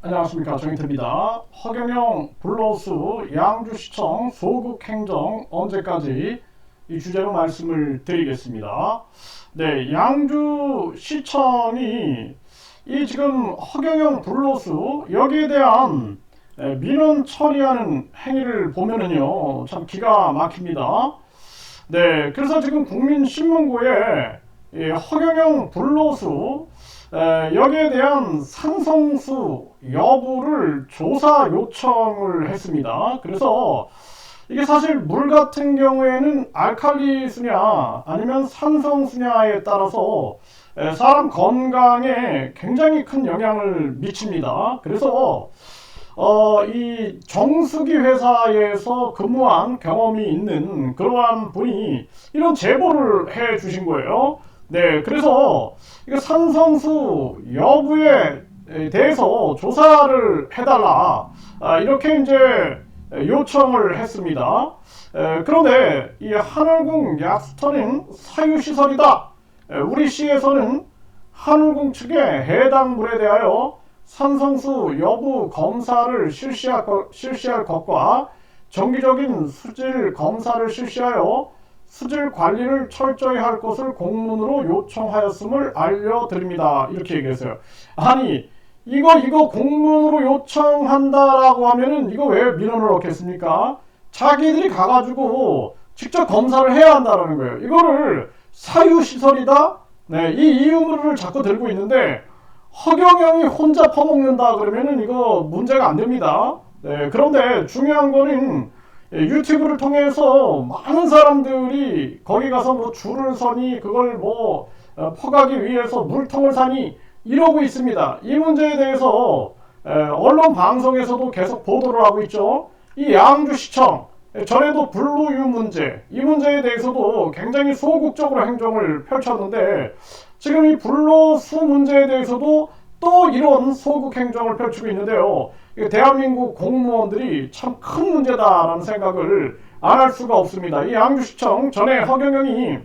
안녕하십니까 정인태입니다. 허경영 불로수 양주시청 소극행정 언제까지 이 주제로 말씀을 드리겠습니다. 네, 양주시청이 이 지금 허경영 불로수 여기에 대한 에, 민원 처리하는 행위를 보면은요 참 기가 막힙니다. 네, 그래서 지금 국민신문고에 이 허경영 불로수 에, 여기에 대한 상성수 여부를 조사 요청을 했습니다. 그래서 이게 사실 물 같은 경우에는 알칼리 수냐 아니면 산성 수냐에 따라서 에, 사람 건강에 굉장히 큰 영향을 미칩니다. 그래서 어, 이 정수기 회사에서 근무한 경험이 있는 그러한 분이 이런 제보를 해 주신 거예요. 네, 그래서 이거 산성수 여부에 대해서 조사를 해달라 아, 이렇게 이제 요청을 했습니다. 에, 그런데 이 하늘궁 약수터는 사유시설이다. 에, 우리 시에서는 하늘궁 측의 해당 물에 대하여 산성수 여부 검사를 실시할, 것, 실시할 것과 정기적인 수질 검사를 실시하여 수질 관리를 철저히 할 것을 공문으로 요청하였음을 알려드립니다. 이렇게 얘기했어요. 아니 이거 이거 공문으로 요청한다라고 하면은 이거 왜 민원을 넣겠습니까? 자기들이 가가지고 직접 검사를 해야 한다라는 거예요. 이거를 사유 시설이다? 네, 이 이유를 자꾸 들고 있는데 허경영이 혼자 퍼먹는다 그러면은 이거 문제가 안 됩니다. 네, 그런데 중요한 거는 예, 유튜브를 통해서 많은 사람들이 거기 가서 뭐 줄을 서니 그걸 뭐 어, 퍼가기 위해서 물통을 사니 이러고 있습니다. 이 문제에 대해서 언론 방송에서도 계속 보도를 하고 있죠. 이 양주시청 전에도 블루유 문제 이 문제에 대해서도 굉장히 소극적으로 행정을 펼쳤는데 지금 이 불로수 문제에 대해서도 또 이런 소극 행정을 펼치고 있는데요. 대한민국 공무원들이 참 큰 문제다라는 생각을 안 할 수가 없습니다. 이 양주시청 전에 허경영이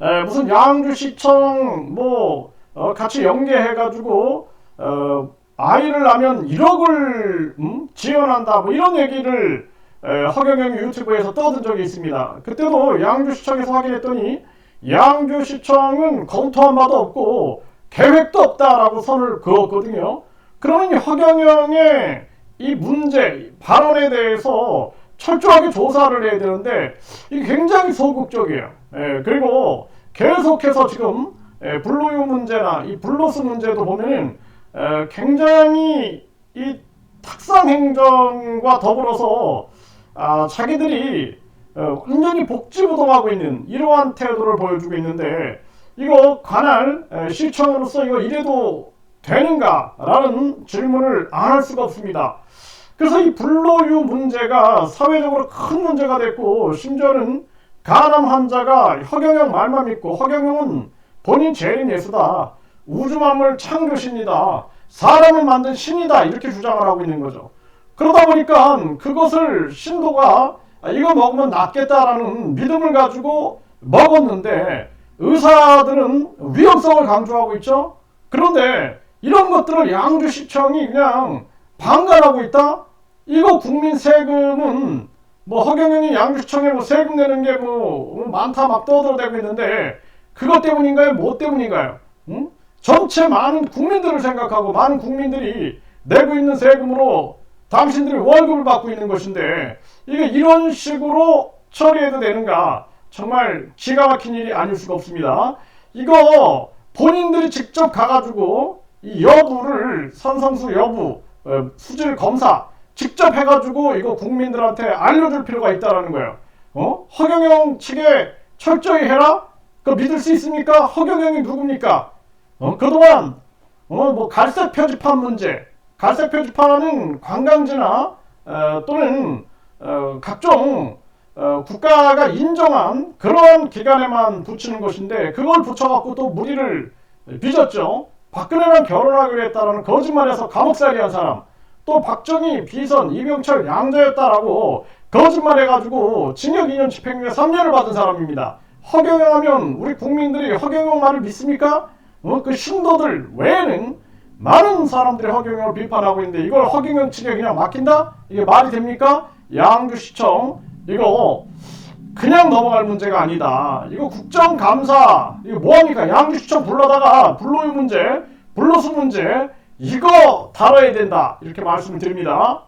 에, 무슨 양주시청 뭐 어, 같이 연계해가지고 어, 아이를 낳으면 1억을 음? 지원한다 뭐 이런 얘기를 에, 허경영이 유튜브에서 떠든 적이 있습니다. 그때도 양주시청에서 확인했더니 양주시청은 검토한 바도 없고 계획도 없다라고 선을 그었거든요. 그러니 허경영의 이 문제 발언에 대해서 철저하게 조사를 해야 되는데 이게 굉장히 소극적이에요. 예, 그리고 계속해서 지금 예, 블루유 문제나 이 블로스 문제도 보면은 예, 굉장히 이 탁상 행정과 더불어서 아, 자기들이 어, 완전히 복지부동하고 있는 이러한 태도를 보여주고 있는데 이거 관할 시청으로서 이거 이래도 되는가라는 질문을 안 할 수가 없습니다. 그래서 이 불로유 문제가 사회적으로 큰 문제가 됐고 심지어는 간암 환자가 허경영 말만 믿고 허경영은 본인 재림 예수다. 우주만물 창조신이다. 사람을 만든 신이다. 이렇게 주장을 하고 있는 거죠. 그러다 보니까 그것을 신도가 이거 먹으면 낫겠다라는 믿음을 가지고 먹었는데 의사들은 위험성을 강조하고 있죠. 그런데 이런 것들을 양주시청이 그냥 방관하고 있다? 이거 국민 세금은 뭐 허경영이 양주시청에 뭐 세금 내는 게 뭐 많다 막 떠들어대고 있는데 그것 때문인가요? 뭐 때문인가요? 응? 전체 많은 국민들을 생각하고 많은 국민들이 내고 있는 세금으로 당신들이 월급을 받고 있는 것인데 이게 이런 식으로 처리해도 되는가? 정말 기가 막힌 일이 아닐 수가 없습니다. 이거 본인들이 직접 가가지고 이 여부를 선성수 여부 어, 수질 검사 직접 해가지고 이거 국민들한테 알려줄 필요가 있다라는 거예요. 어? 허경영 측에 철저히 해라? 그 믿을 수 있습니까? 허경영이 누굽니까? 어? 그동안 어, 뭐 갈색 표지판 문제, 갈색 표지판은 관광지나 어, 또는 어, 각종 어, 국가가 인정한 그런 기관에만 붙이는 것인데 그걸 붙여갖고 또 무리를 빚었죠. 박근혜랑 결혼하기로 했다라는 거짓말에서 감옥살이한 사람 또 박정희, 비선, 이병철 양자였다라고 거짓말해가지고 징역 2년 집행유예 3년을 받은 사람입니다. 허경영 하면 우리 국민들이 허경영 말을 믿습니까? 어, 그 신도들 외에는 많은 사람들이 허경영을 비판하고 있는데 이걸 허경영 측에 그냥 맡긴다? 이게 말이 됩니까? 양주시청 이거 그냥 넘어갈 문제가 아니다. 이거 국정감사 이거 뭐합니까? 양주시청 불러다가 불로의 문제, 불로수 문제 이거 다뤄야 된다 이렇게 말씀을 드립니다.